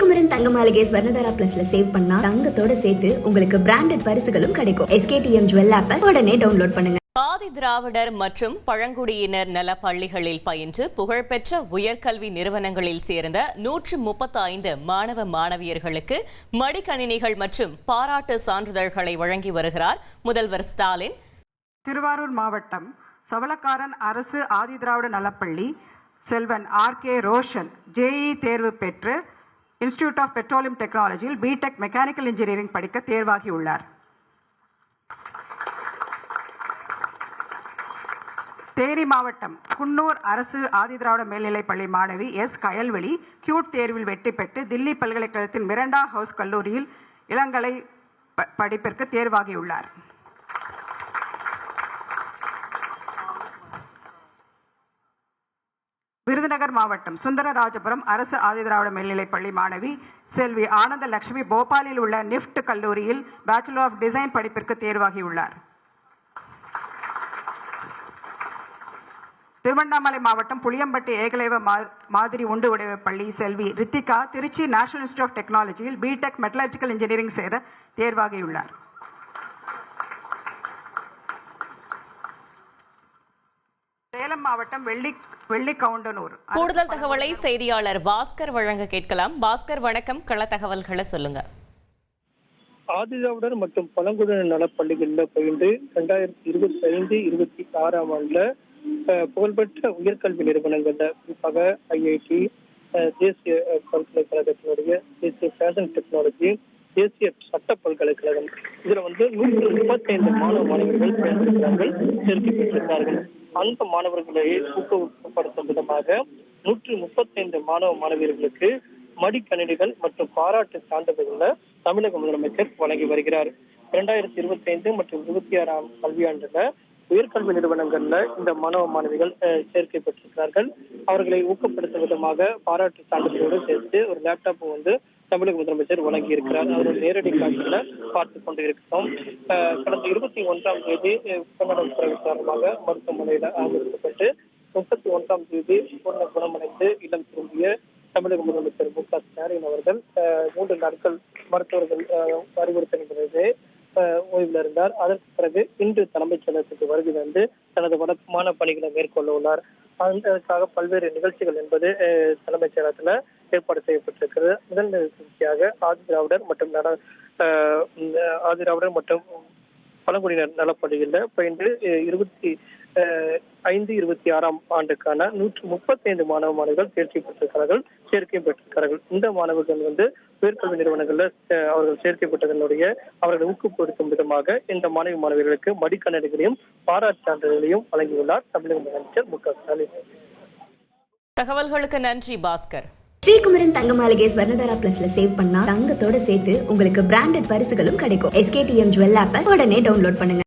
ஸ்ரீகுமரன் தங்க மாளிகை ஸ்வர்ணதாரா பிளஸ்ல சேவ் பண்ணா தங்கத்தோட சேர்த்து உங்களுக்கு பிராண்டட் பரிசுகளும் கிடைக்கும். எஸ்கேடிஎம் ஜுவல் ஆப்பை உடனே டவுன்லோட் பண்ணுங்க. ஆதி திராவிடர் மற்றும் பழங்குடியினர் நல பள்ளிகளில் பயின்று புகழ்பெற்ற உயர்கல்வி நிறுவனங்களில் சேர்ந்த நூற்று முப்பத்தி ஐந்து மாணவ மாணவியர்களுக்கு மடிக்கணினிகள் மற்றும் பாராட்டு சான்றிதழ்களை வழங்கி வருகிறார் முதல்வர் ஸ்டாலின். திருவாரூர் மாவட்டம் சவளக்காரன் அரசு ஆதிதிராவிட நலப்பள்ளி செல்வன் ஆர் கே ரோஷன் ஜேஇ தேர்வு பெற்று இன்ஸ்டிடியூட் ஆஃப் பெட்ரோலியம் டெக்னாலஜியில் பிடெக் மெக்கானிக்கல் இன்ஜினியரிங் படிக்க தேர்வாகியுள்ளார். தேனி மாவட்டம் குன்னூர் அரசு ஆதிதிராவிட மேல்நிலைப் பள்ளி மாணவி எஸ். கயல்வெளி கியூட் தேர்வில் வெற்றி பெற்று தில்லி பல்கலைக்கழகத்தின் மிரண்டா ஹவுஸ் கல்லூரியில் இளங்கலை ப- படிப்பிற்கு தேர்வாகியுள்ளார். விருதுநகர் மாவட்டம் சுந்தரராஜபுரம் அரசு ஆதிதிராவிட மேல்நிலைப் பள்ளி மாணவி செல்வி ஆனந்த லட்சுமி போபாலில் உள்ள நிஃப்ட் கல்லூரியில் பேச்சுலர் ஆஃப் டிசைன் படிப்பிற்கு தேர்வாகியுள்ளார். திருவண்ணாமலை மாவட்டம் புளியம்பட்டி ஏகலைவ மா- மாதிரி உண்டு உடைவு பள்ளி செல்வி Rithika Trichy national institute of டெக்னாலஜியில் பிடெக் மெட்டலர்ஜிக்கல் இன்ஜினியரிங் சேர தேர்வாகியுள்ளார். சேலம் மாவட்டம் வெள்ளி வெள்ளிக்கவுண்டனூர். கூடுதல் தகவலை செய்தியாளர் பாஸ்கர் வழங்க கேட்கலாம். பாஸ்கர் வணக்கம். கள தகவல்களை சொல்லுங்க. ஆதிதிராவிடர் மற்றும் பழங்குடியினர் நலப்பள்ளிகளில் பயின்று ரெண்டாயிரத்தி இருபத்தி ஐந்து இருபத்தி ஆறாம் ஆண்டுல அஹ், புகழ்பெற்ற உயர்கல்வி நிறுவனங்கள்ல குறிப்பாக ஐஐடி தேசிய பல்கலைக்கழகத்தினுடைய தேசிய ஃபேஷன் டெக்னாலஜி தேசிய சட்ட பல்கலைக்கழகம். இதுல வந்து நூற்றி முப்பத்தைந்து மாணவ மாணவர்கள் பயன்படுத்துகிறார்கள் சேர்க்கை பெற்றிருக்கிறார்கள் அந்த மாணவர்களை ஊக்கப்படுத்தும் விதமாக நூற்றி முப்பத்தைந்து மாணவ மாணவியர்களுக்கு மடிக்கணினிகள் மற்றும் பாராட்டு சான்றிதழ்களை தமிழக முதலமைச்சர் வழங்கி வருகிறார். இரண்டாயிரத்தி இருபத்தி ஐந்து மற்றும் இருபத்தி ஆறாம் கல்வியாண்டுல உயர்கல்வி நிறுவனங்கள்ல இந்த மாணவ மாணவிகள் அஹ், சேர்க்கை பெற்றிருக்கிறார்கள். அவர்களை ஊக்கப்படுத்தும் விதமாக பாராட்டு சான்றிதழோடு சேர்த்து ஒரு லேப்டாப் வந்து தமிழக முதலமைச்சர் வழங்கி இருக்கிறார் நேரடி காட்சியில பார்த்து கொண்டு இருக்கிறோம் கடந்த இருபத்தி ஒன்றாம் தேதி அஹ், காரணமாக மருத்துவமனையில அனுமதிக்கப்பட்டு முப்பத்தி ஒன்றாம் தேதி பூர்ண குணமடைந்து இல்லம் திரும்பிய தமிழக முதலமைச்சர் மு க ஸ்டாலின் அவர்கள் அஹ், மூன்று நாட்கள் மருத்துவர்கள் அஹ், பிறகு அஹ், ஓய்வில் இருந்தார். அதற்கு பிறகு இன்று தலைமைச் செயலகத்துக்கு வருகை வந்து தனது வழக்கமான பணிகளை மேற்கொள்ள உள்ளார். அதற்காக பல்வேறு நிகழ்ச்சிகள் என்பது தலைமைச் செயலகத்துல ஏற்பாடு செய்யப்பட்டிருக்கிறது. முதல் நிகழ்ச்சியாக ஆதி திராவிடர் மற்றும் ஆதி திராவிடர் மற்றும் பழங்குடியினர் நலப்பள்ளிகளில் பயின்று இருபத்தி அஹ், ஐந்து இருபத்தி ஆறாம் ஆண்டுக்கான நூற்று முப்பத்தி ஐந்து மாணவ மாணவிகள் தேர்ச்சி பெற்றிருக்கிறார்கள் சேர்க்கை பெற்றிருக்கிறார்கள். இந்த மாணவர்கள் வந்து உயர்கல்வி நிறுவனங்கள்ல அஹ், அவர்கள் சேர்க்கை பெற்றதனுடைய அவர்களை ஊக்கப்படுத்தும் விதமாக இந்த மாணவி மாணவிகளுக்கு மடிக்கணடுகளையும் பாராட்டு சான்றிதழையும் வழங்கியுள்ளார் தமிழக முதலமைச்சர் மு க ஸ்டாலின். தகவல்களுக்கு நன்றி பாஸ்கர். ஸ்ரீகுமரன் தங்க மாளிகை ஸ்வர்ணதாரா பிளஸ்ல சேவ் பண்ணா தங்கத்தோட சேர்த்து உங்களுக்கு பிராண்டட் பரிசுகளும் கிடைக்கும். எஸ்கேடிஎம் ஜுவல் ஆப்பை உடனே டவுன்லோட் பண்ணுங்க.